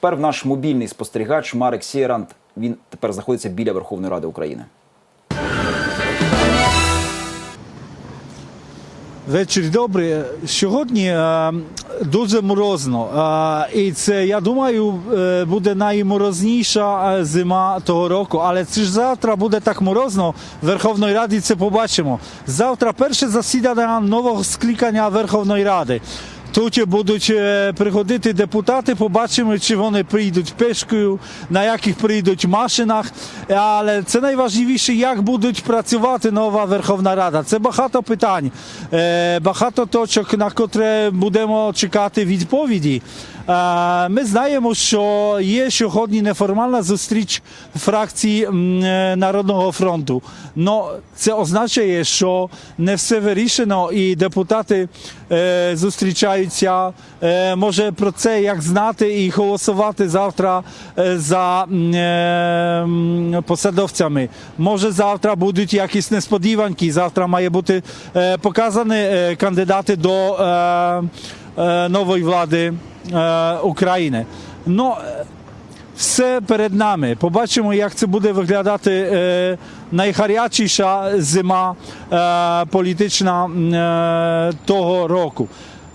тепер наш мобільний спостерігач Марек Сєрант. Він тепер знаходиться біля Верховної Ради України. Вечір добрий. Сьогодні е, дуже морозно. Е, і це, я думаю, е, буде найморозніша зима того року. Але це ж завтра буде так морозно в Верховної Раді. Це побачимо. Завтра перше засідання нового скликання Верховної Ради. Тут будуть е, приходити депутати, побачимо, чи вони прийдуть пешкою, на яких прийдуть машинах. Але це найважливіше, як будуть працювати нова Верховна Рада. Це багато питань, е, багато точок, на котре будемо чекати відповіді. Ми знаємо, що є сьогодні неформальна зустріч фракції е, Народного фронту. Но це означає, що не все вирішено, і депутати е, зустрічаються. Е, може про це як знати і голосувати завтра за посадовцями. Може завтра будуть якісь несподіванки. Завтра має бути показані кандидати до нової влади України. Ну, е, все перед нами. Побачимо, як це буде виглядати е, найгарячіша зима е, політична е, того року.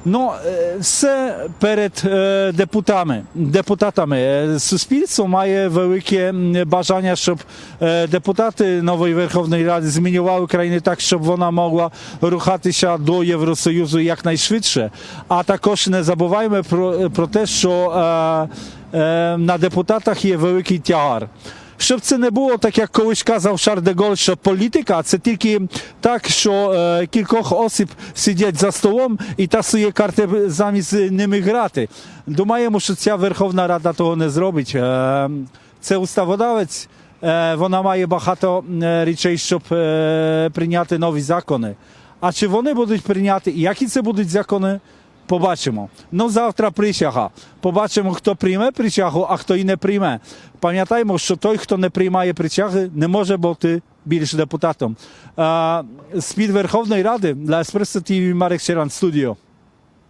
Ну, е, все перед е, депутатами. депутатами. Суспільство має велике бажання, щоб е, депутати нової Верховної Ради змінювали Україну так, щоб вона могла рухатися до Євросоюзу якнайшвидше. А також не забуваємо про, про те, що е, е, на депутатах є великий тягар. Щоб це не було так, як колись казав Шар де Голь, що політика це тільки так, що е, кількох осіб сидять за столом і тасує карти замість ними грати. Думаємо, що ця Верховна Рада того не зробить. Е, це уставодавець. Е, вона має багато е, речей, щоб е, прийняти нові закони. А чи вони будуть прийняти, і які це будуть закони? Побачимо. Ну, завтра присяга. Побачимо, хто прийме присягу, а хто і не прийме. Пам'ятаємо, що той, хто не приймає присяги, не може бути більш депутатом. З-під Верховної Ради для Еспресо ТВ Марек Сіран, студіо.